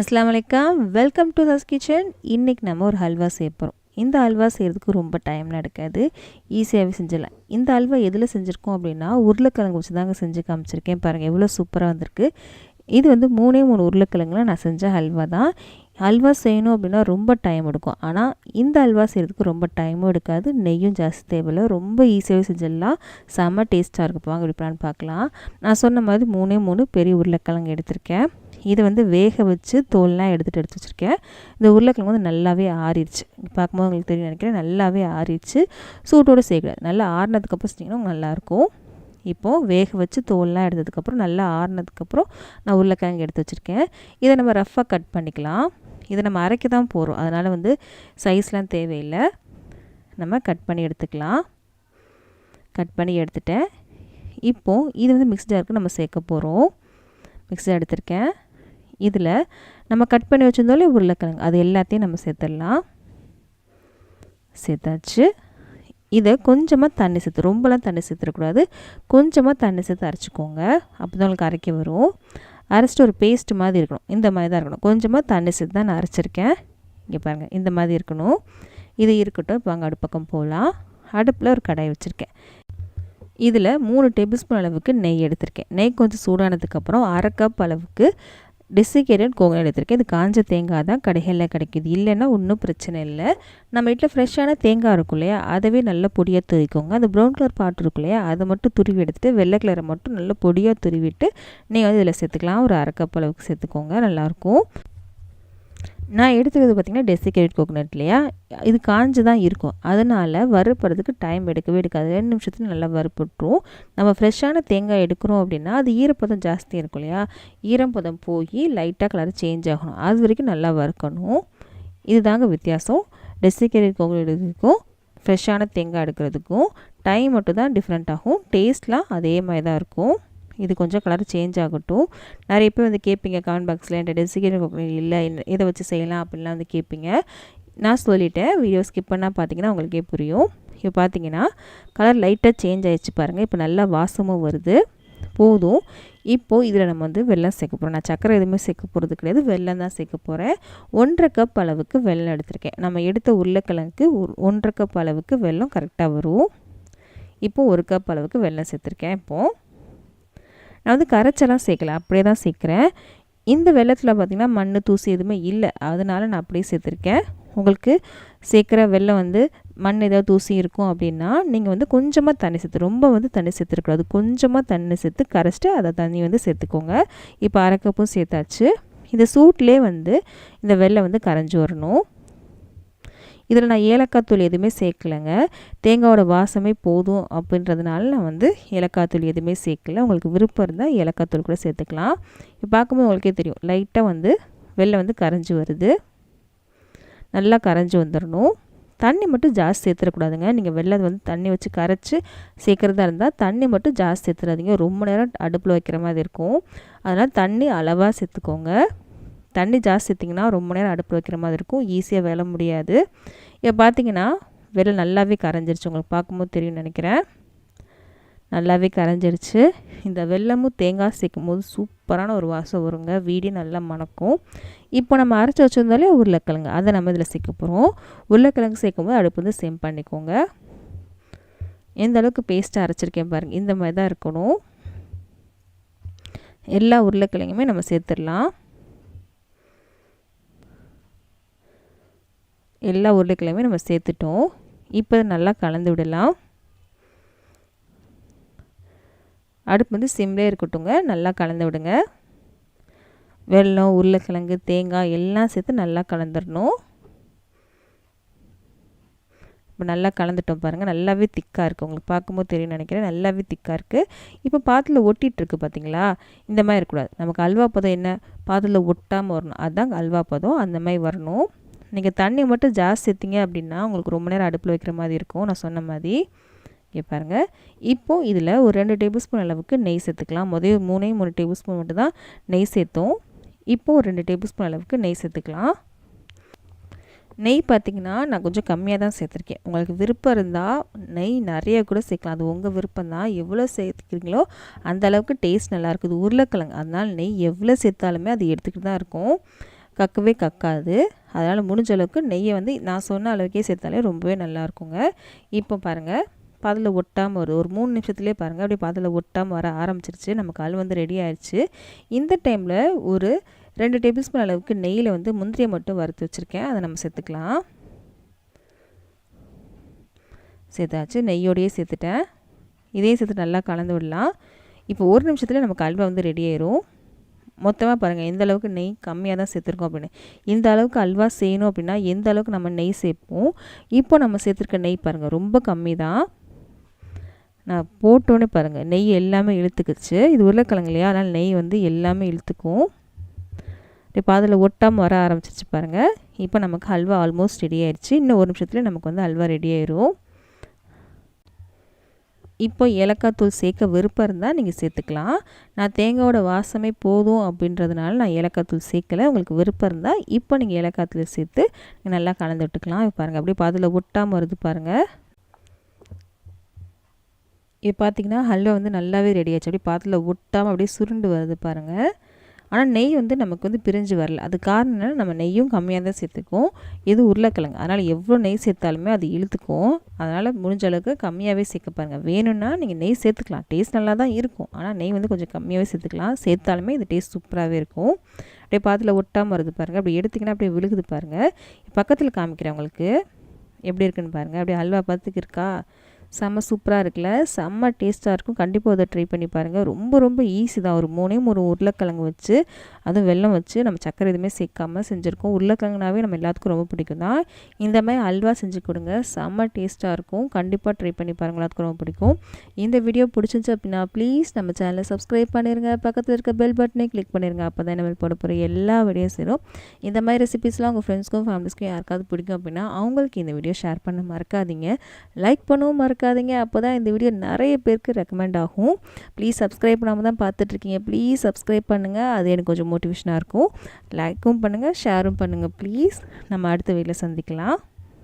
அஸ்லாம் வலைக்கம் welcome to has kitchen இன்றைக்கி நம்ம ஒரு ஹல்வா சேர்ப்போம் இந்த அல்வா செய்கிறதுக்கு ரொம்ப டைம்லாம் எடுக்காது. ஈஸியாகவே செஞ்சிடலாம். இந்த அல்வா எதில் செஞ்சுருக்கோம் அப்படின்னா உருளைக்கிழங்கு வச்சு தாங்க செஞ்சு காமிச்சிருக்கேன் பாருங்கள் எவ்வளோ சூப்பராக வந்திருக்கு. இது வந்து மூணே மூணு உருளைக்கிழங்குலாம் நான் செஞ்ச ஹல்வா தான். அல்வா செய்யணும் அப்படின்னா ரொம்ப டைம் எடுக்கும். ஆனால் இந்த அல்வா செய்கிறதுக்கு ரொம்ப டைமும் எடுக்காது. நெய்யும் ஜாஸ்தி தேவையில்லை. ரொம்ப ஈஸியாகவே செஞ்சிடலாம். செம்ம டேஸ்ட்டாக இருக்கும் வாங்க எப்படி பிளான் பார்க்கலாம். நான் சொன்ன மாதிரி மூணே மூணு பெரிய உருளைக்கிழங்கு எடுத்திருக்கேன். இதை வந்து வேக வச்சு தோல்லாம் எடுத்துகிட்டு எடுத்து வச்சுருக்கேன். இந்த உருளைக்கிழங்கு வந்து நல்லாவே ஆறிடுச்சு. பார்க்கும்போது உங்களுக்கு தெரியும் நினைக்கிறேன். நல்லாவே ஆறிடுச்சு. சூட்டோடு சேர்க்கக்கூடாது நல்லா ஆறினதுக்கப்புறம் செஞ்சிங்கன்னா நல்லாயிருக்கும். இப்போது வேக வச்சு தோல்லாம் எடுத்ததுக்கப்புறம் நல்லா ஆறினதுக்கப்புறம் நான் உருளைக்கிழங்கு எடுத்து வச்சுருக்கேன். இதை நம்ம ரஃப்பாக கட் பண்ணிக்கலாம். இதை நம்ம அரைக்க தான் போகிறோம் அதனால் வந்து சைஸ்லாம் தேவையில்லை. நம்ம கட் பண்ணி எடுத்துக்கலாம். கட் பண்ணி எடுத்துட்டேன். இப்போது இது வந்து மிக்ஸ்டாக இருக்குது நம்ம சேர்க்க போகிறோம் மிக்ஸி எடுத்திருக்கேன். இதில் நம்ம கட் பண்ணி வச்சுருந்தாலே உருளைக்கிழங்கு. அது எல்லாத்தையும் நம்ம சேர்த்துடலாம். சேர்த்தாச்சு. இதை கொஞ்சமாக தண்ணி சேர்த்து ரொம்பலாம் தண்ணி சேர்த்துடக்கூடாது. கொஞ்சமாக தண்ணி சேர்த்து அரைச்சிக்கோங்க. அப்போ தான் உங்களுக்கு அரைக்க வரும். அரைச்சிட்டு ஒரு பேஸ்ட் மாதிரி இருக்கணும். இந்த மாதிரி தான் இருக்கணும். கொஞ்சமாக தண்ணி சேர்த்து தான் நான் அரைச்சிருக்கேன். இங்கே பாருங்கள் இந்த மாதிரி இருக்கணும். இது இருக்கட்டும். இப்போ அங்கே அடுப்பக்கம் போகலாம். அடுப்பில் ஒரு கடாய் வச்சுருக்கேன். இதில் மூணு டேபிள் ஸ்பூன் அளவுக்கு நெய் எடுத்திருக்கேன். நெய் கொஞ்சம் சூடானதுக்கப்புறம் அரை கப் அளவுக்கு டெசிகேட்டட் கோகனட் எடுத்திருக்கேன். இது காஞ்ச தேங்காய் தான் கடைகளில் கிடைக்கிது. இல்லைன்னா ஒன்றும் பிரச்சனை இல்லை. நம்ம வீட்டில் ஃப்ரெஷ்ஷான தேங்காய் இருக்கும் இல்லையா? அதவே நல்ல பொடியாக துரிக்கோங்க அந்த ப்ரௌன் கலர் பாட்டு இருக்கும் இல்லையா? அதை மட்டும் துருவி எடுத்துகிட்டு வெள்ளை கலரை மட்டும் நல்ல பொடியாக துருவிட்டு நீங்கள் வந்து இதில் சேர்த்துக்கலாம். ஒரு அரை அளவுக்கு சேர்த்துக்கோங்க. நல்லாயிருக்கும் நான் எடுத்துக்கிறது பார்த்திங்கன்னா டெசிகேட் கோகனட் இல்லையா? இது காஞ்சு தான் இருக்கும். அதனால் வறுப்புறதுக்கு டைம் எடுக்கவே எடுக்காது. ரெண்டு நிமிஷத்துக்கு நல்லா வறுப்புட்டுரும் நம்ம ஃப்ரெஷ்ஷான தேங்காய் எடுக்கிறோம் அப்படின்னா அது ஈரப்பதம் ஜாஸ்தி இருக்கும் இல்லையா? ஈரப்பதம் போய் லைட்டாக கலர் சேஞ்ச் ஆகணும். அது வரைக்கும் நல்லா வறுக்கணும். இது தாங்க வித்தியாசம் டெசிகேட் கோகனட்டுக்கும் ஃப்ரெஷ்ஷான தேங்காய் எடுக்கிறதுக்கும் டைம் மட்டும் தான் டிஃப்ரெண்ட் ஆகும் டேஸ்ட்லாம் அதே மாதிரி தான் இருக்கும். இது கொஞ்சம் கலர் சேஞ்ச் ஆகட்டும். நிறைய பேர் வந்து கேட்பீங்க கமெண்ட் பாக்ஸில் என்கிட்ட டெசிகேட் இல்லை இதை வச்சு செய்யலாம் அப்படின்லாம் வந்து கேட்பீங்க. நான் சொல்லிட்டேன் வீடியோ ஸ்கிப் பண்ணால் பார்த்தீங்கன்னா உங்களுக்கே புரியும். இப்போ பார்த்தீங்கன்னா கலர் லைட்டாக சேஞ்ச் ஆகிடுச்சு பாருங்கள் இப்போ நல்லா வாசமும் வருது. போதும். இப்போது இதில் நம்ம வந்து வெள்ளம் சேர்க்க போகிறோம் நான் சக்கரை எதுவுமே சேர்க்க போகிறது கிடையாது. வெள்ளம் தான் சேர்க்க போகிறேன் ஒன்றரை கப் அளவுக்கு வெள்ளம் எடுத்திருக்கேன். நம்ம எடுத்த உருளைக்கிழங்குக்கு ஒன்றரை கப் அளவுக்கு வெள்ளம் கரெக்டாக வரும். இப்போது ஒரு கப் அளவுக்கு வெள்ளம் சேர்த்துருக்கேன். இப்போது நான் வந்து கரைச்செல்லாம் சேர்க்கல அப்படியே தான் சேர்க்குறேன். இந்த வெள்ளத்தில் பார்த்திங்கன்னா மண் தூசி எதுவுமே இல்லை. அதனால் நான் அப்படியே சேர்த்துருக்கேன். உங்களுக்கு சேர்க்குற வெள்ளம் வந்து மண் ஏதாவது தூசி இருக்கும் அப்படின்னா நீங்கள் வந்து கொஞ்சமாக தண்ணி சேர்த்து ரொம்ப வந்து தண்ணி சேர்த்துருக்கூடாது கொஞ்சமாக தண்ணி சேர்த்து கரைச்சிட்டு அதை தண்ணி வந்து சேர்த்துக்கோங்க. இப்போ அரைக்கப்பும் சேர்த்தாச்சு. இந்த சூட்லேயே வந்து இந்த வெள்ளை வந்து கரைஞ்சி வரணும். இதில் நான் ஏலக்காய் தூள் எதுவுமே சேர்க்கலைங்க. தேங்காயோட வாசமே போதும் அப்படின்றதுனால நான் வந்து ஏலக்காய் தூள் எதுவுமே சேர்க்கல. உங்களுக்கு விருப்பம் இருந்தால் ஏலக்காய் தூள் கூட சேர்த்துக்கலாம். இப்போ பார்க்கும்போது உங்களுக்கே தெரியும். லைட்டாக வந்து வெள்ளை வந்து கரைஞ்சி வருது. நல்லா கரைஞ்சி வந்துடணும் தண்ணி மட்டும் ஜாஸ்தி சேர்த்துடக்கூடாதுங்க. நீங்கள் வெள்ளை வந்து தண்ணி வச்சு கரைச்சி சேர்க்குறதா இருந்தால் தண்ணி மட்டும் ஜாஸ்தி சேர்த்துடாதீங்க ரொம்ப நேரம் அடுப்பில் வைக்கிற மாதிரி இருக்கும். அதனால் தண்ணி அளவாக சேர்த்துக்கோங்க. தண்ணி ஜாஸ்தி சேர்த்திங்கன்னா ரொம்ப நேரம் அடுப்பு வைக்கிற மாதிரி இருக்கும். ஈஸியாக வேலை முடியாது. இப்போ பார்த்தீங்கன்னா வெள்ளை நல்லாவே கரைஞ்சிருச்சு. உங்களுக்கு பார்க்கும்போது தெரியும் நினைக்கிறேன். நல்லாவே கரைஞ்சிருச்சு. இந்த வெள்ளமும் தேங்காய் சேர்க்கும் போது சூப்பரான ஒரு வாசம் வருங்க. வீடே நல்லா மணக்கும். இப்போ நம்ம அரைச்சி வச்சுருந்தாலே உருளைக்கிழங்கு. அதை நம்ம இதில் சேர்க்க போகிறோம் உருளைக்கிழங்கு சேர்க்கும் போது அடுப்பு வந்து சேம் பண்ணிக்கோங்க. எந்த அளவுக்கு பேஸ்ட்டாக அரைச்சிருக்கேன் பாருங்கள் இந்த மாதிரி தான் இருக்கணும். எல்லா உருளைக்கிழங்குமே நம்ம சேர்த்துடலாம். எல்லா உருளைக்கிழமையும் நம்ம சேர்த்துட்டோம். இப்போ நல்லா கலந்து விடலாம். அடுப்பு வந்து சிம்லே இருக்கட்டுங்க. நல்லா கலந்து விடுங்க. வெல்லம் உருளைக்கிழங்கு தேங்காய் எல்லாம் சேர்த்து நல்லா கலந்துடணும் இப்போ நல்லா கலந்துட்டோம் பாருங்கள் நல்லாவே திக்காக இருக்குது உங்களுக்கு பார்க்கும்போது தெரியும் நினைக்கிறேன். நல்லாவே திக்காக இருக்குது இப்போ பாத்தில் ஒட்டிகிட்ருக்கு பார்த்தீங்களா இந்த மாதிரி இருக்கக்கூடாது. நமக்கு அல்வா பதம் என்ன? பாத்தில் ஒட்டாமல் வரணும். அதுதான் அல்வா பதம். அந்த மாதிரி வரணும். நீங்கள் தண்ணி மட்டும் ஜாஸ்தி சேர்த்திங்க அப்படின்னா உங்களுக்கு ரொம்ப நேரம் அடுப்பில் வைக்கிற மாதிரி இருக்கும். நான் சொன்ன மாதிரி. இங்கே பாருங்கள் இப்போது இதில் ஒரு ரெண்டு டேபிள் ஸ்பூன் அளவுக்கு நெய் சேர்த்துக்கலாம். முதல் மூணே மூணு டேபிள் ஸ்பூன் மட்டும் தான் நெய் சேர்த்தோம். இப்போது ஒரு ரெண்டு டேபிள் ஸ்பூன் அளவுக்கு நெய் சேர்த்துக்கலாம். நெய் பார்த்திங்கன்னா நான் கொஞ்சம் கம்மியாக தான் சேர்த்துருக்கேன். உங்களுக்கு விருப்பம் இருந்தால் நெய் நிறைய கூட சேர்க்கலாம். அது உங்கள் விருப்பம் தான். எவ்வளோ சேர்த்துக்கிறீங்களோ அந்த அளவுக்கு டேஸ்ட் நல்லாயிருக்குது உருளைக்கிழங்கு. அதனால் நெய் எவ்வளோ சேர்த்தாலுமே அது எடுத்துக்கிட்டு தான் இருக்கும். கக்கவே கக்காது. அதனால் முடிஞ்ச அளவுக்கு நெய்யை வந்து நான் சொன்ன அளவுக்கே சேர்த்தாலே ரொம்பவே நல்லா இருக்குங்க இப்போ பாருங்கள் பாதில் ஒட்டாமல் வருது ஒரு மூணு நிமிஷத்துலேயே பாருங்கள் அப்படியே பாதில் ஒட்டாமல் வர ஆரம்பிச்சிருச்சு. நமக்கு அல் வந்து ரெடி ஆயிடுச்சு இந்த டைமில் ஒரு ரெண்டு டேபிள் ஸ்பூன் அளவுக்கு நெய்யில் வந்து முந்திரியை மட்டும் வறுத்து வச்சுருக்கேன். அதை நம்ம சேர்த்துக்கலாம். சேர்த்தாச்சு நெய்யோடையே சேர்த்துட்டேன். இதையும் சேர்த்து நல்லா கலந்து விடலாம். இப்போ ஒரு நிமிஷத்தில் நமக்கு அல்வா வந்து ரெடி ஆயிரும். மொத்தமாக பாருங்கள் எந்த அளவுக்கு நெய் கம்மியாக தான் சேர்த்துருக்கோம் அப்படின்னு. இந்த அளவுக்கு அல்வா செய்யணும் அப்படின்னா எந்த அளவுக்கு நம்ம நெய் சேர்ப்போம்? இப்போ நம்ம சேர்த்துருக்க நெய் பாருங்கள் ரொம்ப கம்மி தான். நான் போட்டோன்னே பாருங்கள் நெய் எல்லாமே இழுத்துக்குச்சு. இது உருளைக்கிழங்கு இல்லையா? அதனால் நெய் வந்து எல்லாமே இழுத்துக்கும். இப்போ அதில் ஒட்டாமல் வர ஆரம்பிச்சிச்சு பாருங்கள் இப்போ நமக்கு ஹல்வா ஆல்மோஸ்ட் ரெடி ஆயிடுச்சு. இன்னும் ஒரு நிமிஷத்தில் நமக்கு வந்து ஹல்வா ரெடி ஆயிரும். இப்போ ஏலக்காய் தூள் சேர்க்க விருப்பம் இருந்தால் நீங்கள் சேர்த்துக்கலாம். நான் தேங்காயோட வாசமே போதும் அப்படின்றதுனால நான் ஏலக்காய் தூள் சேர்க்கலை. உங்களுக்கு விருப்பம் இருந்தால் இப்போ நீங்கள் ஏலக்காய் தூள் சேர்த்து நல்லா கலந்து விட்டுக்கலாம். பாருங்கள் அப்படியே பாதில் ஒட்டாமல் வருது பாருங்கள் இப்போ பார்த்தீங்கன்னா ஹல்வா வந்து நல்லாவே ரெடி ஆச்சு. அப்படியே பாத்தில் ஒட்டாமல் அப்படியே சுருண்டு வருது பாருங்கள் ஆனால் நெய் வந்து நமக்கு வந்து பிரிஞ்சு வரல. அது காரணம் என்னென்னா நம்ம நெய்யும் கம்மியாக தான் சேர்த்துக்கும் இது உருளைக்கிழங்கு. அதனால் எவ்வளோ நெய் சேர்த்தாலுமே அது இழுத்துக்கும். அதனால் முடிஞ்ச அளவுக்கு கம்மியாகவே சேர்க்க பாருங்கள் வேணும்னா நீங்கள் நெய் சேர்த்துக்கலாம். டேஸ்ட் நல்லா தான் இருக்கும். ஆனால் நெய் வந்து கொஞ்சம் கம்மியாகவே சேர்த்துக்கலாம். சேர்த்தாலுமே இது டேஸ்ட் சூப்பராகவே இருக்கும். அப்படியே பாத்தில் ஒட்டாமல் வருது பாருங்கள் அப்படி எடுத்திங்கன்னா அப்படியே விழுகுது பாருங்கள் பக்கத்தில் காமிக்கிறேன் உங்களுக்கு. எப்படி இருக்குன்னு பாருங்கள் அப்படியே அல்வா பத்துக்கு இருக்கா? செம்ம சூப்பராக இருக்குல்ல. செம்ம டேஸ்ட்டாக இருக்கும். கண்டிப்பாக அதை ட்ரை பண்ணி பாருங்கள் ரொம்ப ரொம்ப ஈஸி தான். ஒரு மூணே ஒரு உருளைக்கிழங்கு வச்சு அதுவும் வெள்ளம் வச்சு நம்ம சக்கரை எதுவுமே சேர்க்காமல் செஞ்சுருக்கோம். உருளைக்கிழங்குனாவே நம்ம எல்லாத்துக்கும் ரொம்ப பிடிக்கும் தான். இந்த மாதிரி அல்வா செஞ்சு கொடுங்க. செம்ம டேஸ்ட்டாக இருக்கும். கண்டிப்பாக ட்ரை பண்ணி பாருங்கள் எல்லாத்துக்கும் ரொம்ப பிடிக்கும். இந்த வீடியோ பிடிச்சிருந்துச்சு அப்படின்னா ப்ளீஸ் நம்ம சேனலை சப்ஸ்கிரைப் பண்ணிடுங்க பக்கத்தில் இருக்க பெல் பட்டனை கிளிக் பண்ணிடுங்க அப்போ தான் நம்ம போட போகிற எல்லா வீடியோ சேரும் இந்த மாதிரி ரெசிபிஸ்லாம் உங்கள் ஃப்ரெண்ட்ஸ்க்கும் ஃபேமிலிஸ்க்கும் யாருக்காவது பிடிக்கும் அப்படின்னா அவங்களுக்கு இந்த வீடியோ ஷேர் பண்ண மறக்காதீங்க. லைக் பண்ணவும் மறக்க மறக்காதீங்க. அப்போ தான் இந்த வீடியோ நிறைய பேருக்கு ரெக்கமெண்ட் ஆகும். ப்ளீஸ் சப்ஸ்கிரைப் பண்ணாமல் தான் பார்த்துட்ருக்கீங்க. ப்ளீஸ் சப்ஸ்கிரைப் பண்ணுங்கள் அது எனக்கு கொஞ்சம் மோட்டிவேஷனாக இருக்கும். லைக்கும் பண்ணுங்கள் ஷேரும் பண்ணுங்கள் ப்ளீஸ் நம்ம அடுத்த வீடியோவில் சந்திக்கலாம்.